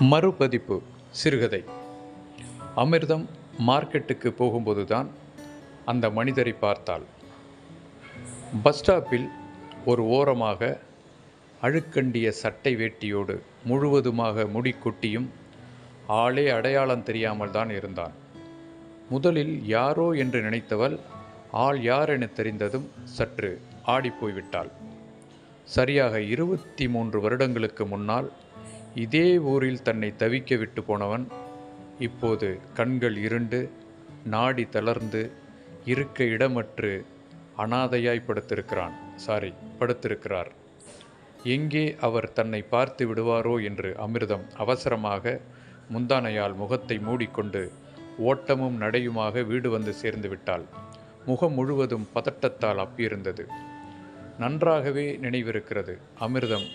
மறுபதிப்பு சிறுகதை. அமிர்தம் மார்க்கெட்டுக்கு போகும்போது தான் அந்த மனிதரை பார்த்தாள். பஸ் ஸ்டாப்பில் ஒரு ஓரமாக அழுக்கண்டிய சட்டை வேட்டியோடு முழுவதுமாக முடி கொட்டியும் ஆளே அடையாளம் தெரியாமல் தான் இருந்தான். முதலில் யாரோ என்று நினைத்தவள் ஆள் யார் என தெரிந்ததும் சற்று ஆடிப்போய்விட்டாள். சரியாக இருபத்தி மூன்று வருடங்களுக்கு முன்னால் இதே ஊரில் தன்னை தவிக்க விட்டு போனவன் இப்போது கண்கள் இருண்டு நாடி தளர்ந்து இருக்க இடமற்று அனாதையாய் படுத்திருக்கிறான். சாரி படுத்திருக்கிறார். எங்கே அவர் தன்னை பார்த்து விடுவாரோ என்று அமிர்தம் அவசரமாக முந்தானையால் முகத்தை மூடிக்கொண்டு ஓட்டமும் நடையுமாக வீடு வந்து சேர்ந்து விட்டாள். முகம் முழுவதும் பதட்டத்தால் அப்பியிருந்தது. நன்றாகவே நினைவிருக்கிறது. அமிர்தம்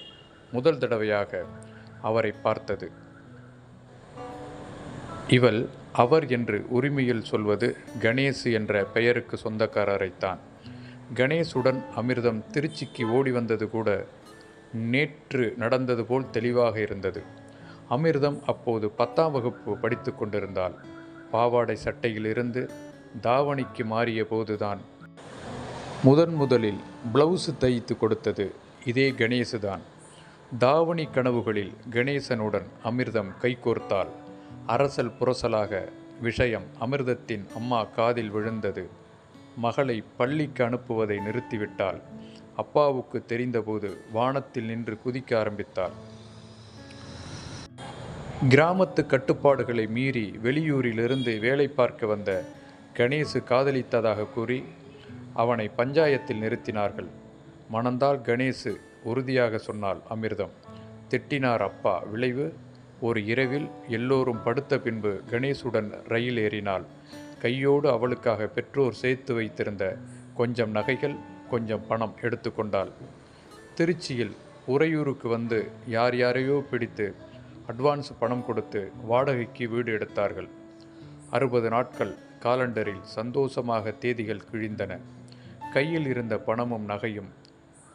முதல் தடவையாக அவரை பார்த்தது. இவள் அவர் என்று உரிமையில் சொல்வது கணேஷ் என்ற பெயருக்கு சொந்தக்காரரைத்தான். கணேஷுடன் அமிர்தம் திருச்சிக்கு ஓடி வந்தது கூட நேற்று நடந்தது போல் தெளிவாக இருந்தது. அமிர்தம் அப்போது பத்தாம் வகுப்பு படித்து கொண்டிருந்தாள். பாவாடை சட்டையிலிருந்து தாவணிக்கு மாறிய போதுதான் முதன் முதலில் பிளவுஸ் தைத்து கொடுத்தது. இதே கணேசுதான் தாவணி கனவுகளில் கணேசனுடன் அமிர்தம் கைகோர்த்தாள் அரசல் புரசலாக விஷயம் அமிர்தத்தின் அம்மா காதில் விழுந்தது. மகளை பள்ளிக்கு அனுப்புவதை நிறுத்திவிட்டாள். அப்பாவுக்கு தெரிந்தபோது வானத்தில் நின்று குதிக்க ஆரம்பித்தாள். கிராமத்து கட்டுப்பாடுகளை மீறி வெளியூரிலிருந்து வேலை பார்க்க வந்த கணேசு காதலித்ததாக கூறி அவனை பஞ்சாயத்தில் நிறுத்தினார்கள். மணந்தால் கணேசு உறுதியாக சொன்னாள் அமிர்தம். திட்டினார் அப்பா விளைவு? ஒரு இரவில் எல்லோரும் படுத்த பின்பு கணேசுடன் ரயில் ஏறினாள். கையோடு அவளுக்காக பெற்றோர் சேர்த்து வைத்திருந்த கொஞ்சம் நகைகள் கொஞ்சம் பணம் எடுத்துக்கொண்டாள் திருச்சியில் உறையூருக்கு வந்து யார் யாரையோ பிடித்து அட்வான்ஸ் பணம் கொடுத்து வாடகைக்கு வீடு எடுத்தார்கள். அறுபது நாட்கள் காலண்டரில் சந்தோஷமாக தேதிகள் கிழிந்தன. கையில் இருந்த பணமும் நகையும்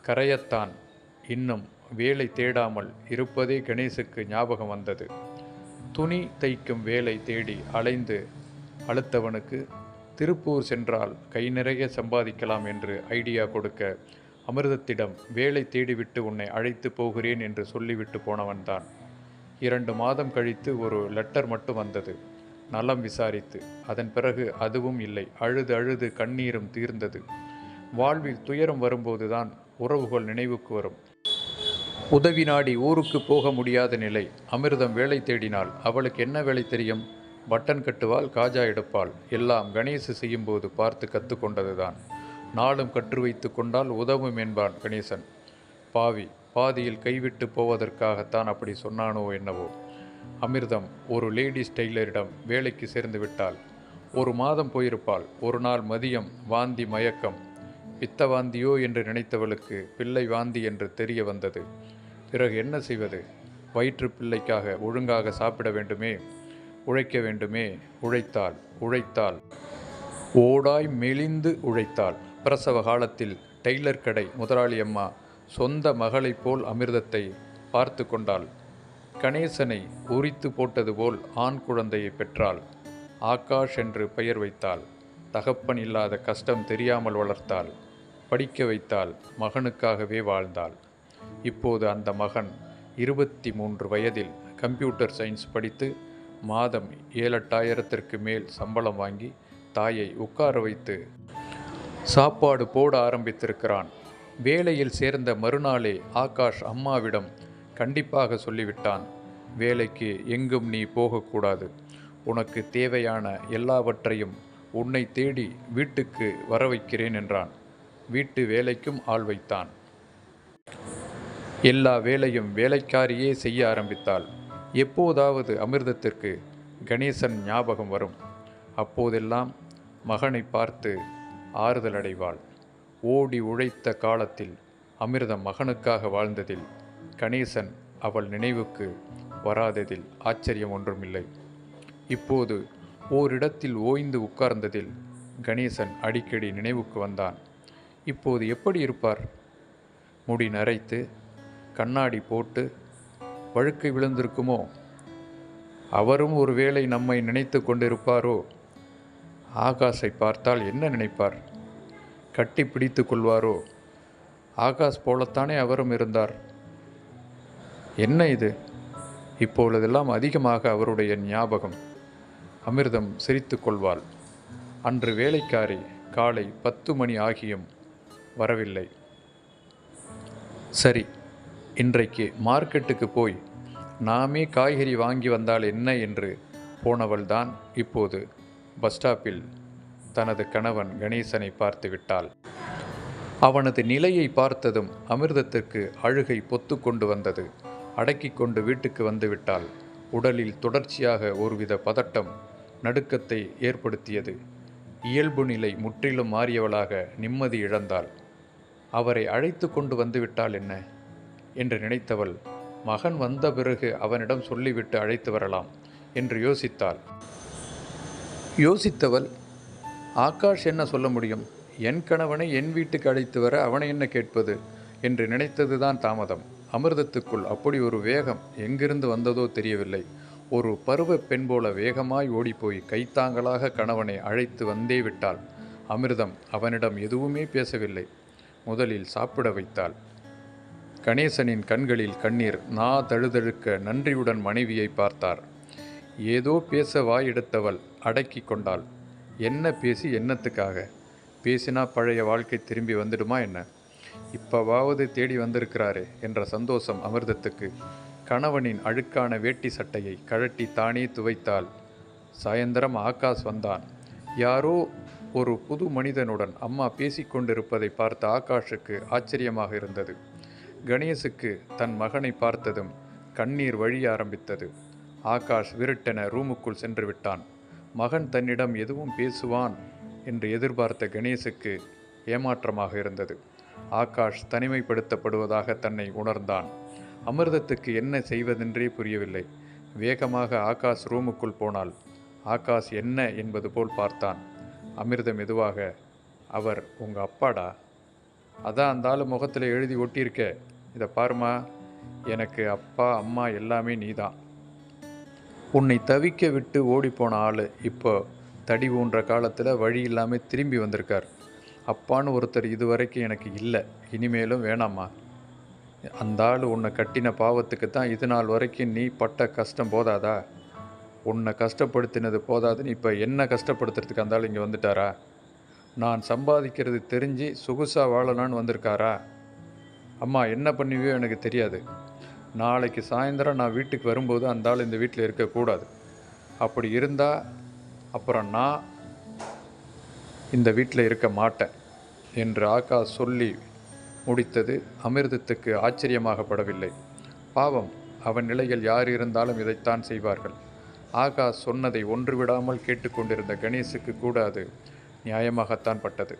கரையத்தான் இன்னும் வேலை தேடாமல் இருப்பதே கணேசுக்கு ஞாபகம் வந்தது. துணி தைக்கும் வேலை தேடி அலைந்து அழுத்தவனுக்கு திருப்பூர் சென்றால் கை நிறைய சம்பாதிக்கலாம் என்று ஐடியா கொடுக்க அமிர்தத்திடம் வேலை தேடிவிட்டு உன்னை அழைத்து போகிறேன் என்று சொல்லிவிட்டு போனவன்தான். இரண்டு மாதம் கழித்து ஒரு லெட்டர் மட்டும் வந்தது. நலம் விசாரித்து அதன் பிறகு அதுவும் இல்லை. அழுது அழுது கண்ணீரும் தீர்ந்தது. வாழ்வில் துயரம் வரும்போதுதான் உறவுகள் நினைவுக்கு வரும். உதவி நாடி ஊருக்கு போக முடியாத நிலை. அமிர்தம் வேலை தேடினால் அவளுக்கு என்ன வேலை தெரியும்? பட்டன் கட்டுவாள் காஜா எடுப்பாள். எல்லாம் கணேசு செய்யும்போது பார்த்து கற்றுக்கொண்டதுதான் நாளும் கற்று வைத்து கொண்டால் உதவும் என்பான் கணேசன். பாவி பாதியில் கைவிட்டு போவதற்காகத்தான் அப்படி சொன்னானோ என்னவோ. அமிர்தம் ஒரு லேடிஸ் டெய்லரிடம் வேலைக்கு சேர்ந்து விட்டாள். ஒரு மாதம் போயிருப்பாள். ஒரு நாள் மதியம் வாந்தி மயக்கம். பித்த வாந்தியோ என்று நினைத்தவளுக்கு பிள்ளை வாந்தி என்று தெரிய வந்தது. பிறகு என்ன செய்வது? வயிற்று பிள்ளைக்காக ஒழுங்காக சாப்பிட வேண்டுமே? உழைக்க வேண்டுமே? உழைத்தாள் உழைத்தாள் ஓடாய் மெலிந்து உழைத்தாள் பிரசவ காலத்தில் டெய்லர் கடை முதலாளி அம்மா சொந்த மகளைப் போல் அமிர்தத்தை பார்த்து கொண்டாள். கணேசனை உரித்து போட்டது போல் ஆண் குழந்தையை பெற்றாள். ஆகாஷ் என்று பெயர் வைத்தாள். தகப்பன் இல்லாத கஷ்டம் தெரியாமல் வளர்த்தாள். படிக்க வைத்தாள். மகனுக்காகவே வாழ்ந்தாள். இப்போது அந்த மகன் இருபத்தி மூன்று வயதில் கம்ப்யூட்டர் சயின்ஸ் படித்து மாதம் ஏழெட்டாயிரத்திற்கு மேல் சம்பளம் வாங்கி தாயை உட்கார வைத்து சாப்பாடு போட ஆரம்பித்திருக்கிறான். வேலையில் சேர்ந்த மறுநாளே ஆகாஷ் அம்மாவிடம் கண்டிப்பாக சொல்லிவிட்டான் வேலைக்கு எங்கும் நீ போகக்கூடாது. உனக்கு தேவையான எல்லாவற்றையும் உன்னை தேடி வீட்டுக்கு வர வைக்கிறேன் என்றான். வீட்டு வேலைக்கும் ஆள் வைத்தான். எல்லா வேலையும் வேலைக்காரியே செய்ய ஆரம்பித்தாள். எப்போதாவது அமிர்தத்திற்கு கணேசன் ஞாபகம் வரும். அப்போதெல்லாம் மகனை பார்த்து ஆறுதல் அடைவாள். ஓடி உழைத்த காலத்தில் அமிர்தம் மகனுக்காக வாழ்ந்ததில் கணேசன் அவள் நினைவுக்கு வராததில் ஆச்சரியம் ஒன்றுமில்லை. இப்போது ஓரிடத்தில் ஓய்ந்து உட்கார்ந்ததில் கணேசன் அடிக்கடி நினைவுக்கு வந்தான். இப்போது எப்படி இருப்பார்? முடி நரைத்து கண்ணாடி போட்டு வழுக்கை விழுந்திருக்குமோ? அவரும் ஒருவேளை நம்மை நினைத்து கொண்டிருப்பாரோ? ஆகாஷை பார்த்தால் என்ன நினைப்பார்? கட்டி பிடித்து கொள்வாரோ? ஆகாஷ் போலத்தானே அவரும் இருந்தார். என்ன இது? இப்பொழுதெல்லாம் அதிகமாக அவருடைய ஞாபகம். அமிர்தம் சிரித்து கொள்வாள். அன்று வேலைக்காரி காலை பத்து மணி ஆகியும் வரவில்லை. சரி. இன்றைக்கு மார்க்கெட்டுக்கு போய் நாமே காய்கறி வாங்கி வந்தால் என்ன என்று போனவள்தான் இப்போது பஸ் ஸ்டாப்பில் தனது கணவன் கணேசனை பார்த்து விட்டாள். அவனது நிலையை பார்த்ததும் அமிர்தத்திற்கு அழுகை பொத்து கொண்டு வந்தது. அடக்கி கொண்டு வீட்டுக்கு வந்துவிட்டாள் உடலில் தொடர்ச்சியாக ஒருவித பதட்டம் நடுக்கத்தை ஏற்படுத்தியது. இயல்பு நிலை முற்றிலும் மாறியவளாக நிம்மதி இழந்தாள். அவரை அழைத்து கொண்டு வந்து விட்டால் என்ன? என்று நினைத்தவள் மகன் வந்த பிறகு அவனிடம் சொல்லிவிட்டு அழைத்து வரலாம் என்று யோசித்தாள். யோசித்தவள் ஆகாஷ் என்ன சொல்ல முடியும்? என் கணவனை என் வீட்டுக்கு அழைத்து வர அவனை என்ன கேட்பது? என்று நினைத்ததுதான் தாமதம். அமிர்தத்துக்குள் அப்படி ஒரு வேகம் எங்கிருந்து வந்ததோ தெரியவில்லை. ஒரு பருவ பெண் போல வேகமாய் ஓடிப்போய் கைத்தாங்களாக கணவனை அழைத்து வந்தே விட்டாள். அமிர்தம் அவனிடம் எதுவுமே பேசவில்லை. முதலில் சாப்பிட வைத்தாள். கணேசனின் கண்களில் கண்ணீர் நா தழுதழுக்க நன்றியுடன் மனைவியை பார்த்தார். ஏதோ பேச வாயெடுத்தவள் அடக்கி கொண்டாள். என்ன பேசி என்னத்துக்காக? பேசினா பழைய வாழ்க்கை திரும்பி வந்துடுமா என்ன? இப்பவாவது தேடி வந்திருக்கிறாரே என்ற சந்தோஷம் அமிர்தத்துக்கு கணவனின் அழுக்கான வேட்டி சட்டையை கழட்டி தானே துவைத்தாள். சாயந்தரம் ஆகாஷ் வந்தான். யாரோ ஒரு புது மனிதனுடன் அம்மா பேசிக்கொண்டிருப்பதை பார்த்த ஆகாஷுக்கு ஆச்சரியமாக இருந்தது. கணேசுக்கு தன் மகனை பார்த்ததும் கண்ணீர் வழிய ஆரம்பித்தது. ஆகாஷ் விருட்டென ரூமுக்குள் சென்று விட்டான். மகன் தன்னிடம் எதுவும் பேசுவான் என்று எதிர்பார்த்த கணேசுக்கு ஏமாற்றமாக இருந்தது. ஆகாஷ் தனிமைப்படுத்தப்படுவதாக தன்னை உணர்ந்தான். அமிர்தத்துக்கு என்ன செய்வதென்றே புரியவில்லை. வேகமாக ஆகாஷ் ரூமுக்குள் போனாள். ஆகாஷ் என்ன என்பது போல் பார்த்தான். அமிர்தம் மெதுவாக அவர் உங்கள் அப்பாடா? அதான் அந்த ஆள் முகத்தில் எழுதி ஒட்டியிருக்க. இதை பாருமா எனக்கு அப்பா அம்மா எல்லாமே நீதான். உன்னை தவிக்க விட்டு ஓடிப்போன ஆள் இப்போ தடி ஊன்ற காலத்தில் வழி இல்லாமல் திரும்பி வந்திருக்கார். அப்பான்னு ஒருத்தர் இதுவரைக்கும் எனக்கு இல்லை இனிமேலும் வேணாம்மா. அந்த ஆள் உன்னை கட்டின பாவத்துக்கு தான் இது நாள் வரைக்கும் நீ பட்ட கஷ்டம் போதாதா? உன்னை கஷ்டப்படுத்தினது போதாதுன்னு இப்போ என்ன கஷ்டப்படுத்துறதுக்கு அந்த ஆள் இங்கே வந்துட்டாரா? நான் சம்பாதிக்கிறது தெரிஞ்சு சொகுசாக வாழலான்னு வந்திருக்காரா? அம்மா என்ன பண்ணுவியோ எனக்கு தெரியாது. நாளைக்கு சாயந்தரம் நான் வீட்டுக்கு வரும்போது அந்த ஆள் இந்த வீட்டில் இருக்கக்கூடாது. அப்படி இருந்தால் அப்புறம் நான் இந்த வீட்டில் இருக்க மாட்டேன் என்று ஆகாஷ் சொல்லி முடித்தது அமிர்தத்துக்கு ஆச்சரியமாகப்படவில்லை. பாவம் அவன் நிலையில் யார் இருந்தாலும் இதைத்தான் செய்வார்கள். ஆகாஷ் சொன்னதை ஒன்று விடாமல் கேட்டுக்கொண்டிருந்த கணேசுக்கு கூட அது நியாயமாகத்தான் பட்டது.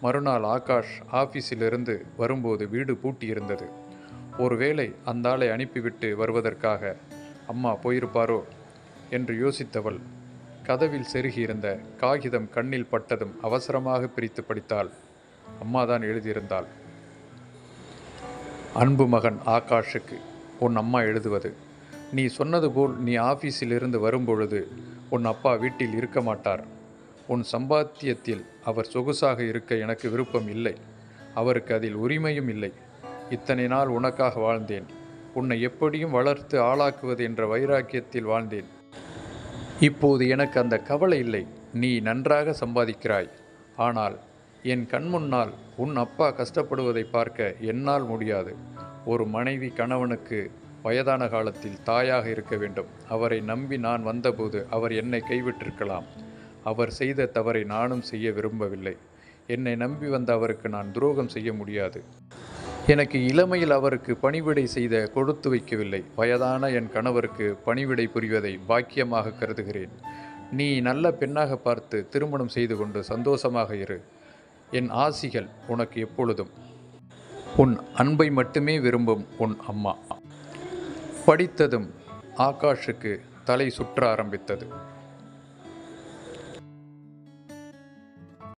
மறுநாள் ஆகாஷ் ஆஃபீஸிலிருந்து வரும்போது வீடு பூட்டியிருந்தது. ஒருவேளை அந்த ஆளை அனுப்பிவிட்டு வருவதற்காக அம்மா போயிருப்பாரோ? என்று யோசித்தவள் கதவில் செருகியிருந்த காகிதம் கண்ணில் பட்டதும் அவசரமாக பிரித்து படித்தாள். அம்மாதான் எழுதியிருந்தாள். அன்பு மகன் ஆகாஷுக்கு உன் அம்மா எழுதுவது. நீ சொன்னது போல் நீ ஆஃபீஸிலிருந்து வரும்பொழுது உன் அப்பா வீட்டில் இருக்க மாட்டார். உன் சம்பாத்தியத்தில் அவர் சொகுசாக இருக்க எனக்கு விருப்பம் இல்லை. அவருக்கு அதில் உரிமையும் இல்லை. இத்தனை நாள் உனக்காக வாழ்ந்தேன். உன்னை எப்படியும் வளர்த்து ஆளாக்குவது என்ற வைராக்கியத்தில் வாழ்ந்தேன். இப்போது எனக்கு அந்த கவலை இல்லை. நீ நன்றாக சம்பாதிக்கிறாய். ஆனால் என் கண்முன்னால் உன் அப்பா கஷ்டப்படுவதை பார்க்க என்னால் முடியாது. ஒரு மனைவி கணவனுக்கு வயதான காலத்தில் தாயாக இருக்க வேண்டும். அவரை நம்பி நான் வந்தபோது அவர் என்னை கைவிட்டிருக்கலாம். அவர் செய்த தவறை நானும் செய்ய விரும்பவில்லை. என்னை நம்பி வந்த அவருக்கு நான் துரோகம் செய்ய முடியாது. எனக்கு இளமையில் அவருக்கு பணிவிடை செய்த கொடுத்து வைக்கவில்லை. வயதான என் கணவருக்கு பணிவிடை புரிவதை பாக்கியமாக கருதுகிறேன். நீ நல்ல பெண்ணாக பார்த்து திருமணம் செய்து கொண்டு சந்தோஷமாக இரு. என் ஆசிகள் உனக்கு எப்பொழுதும். உன் அன்பை மட்டுமே விரும்பும் உன் அம்மா. படித்ததும் ஆகாஷுக்கு தலை சுற்ற ஆரம்பித்தது.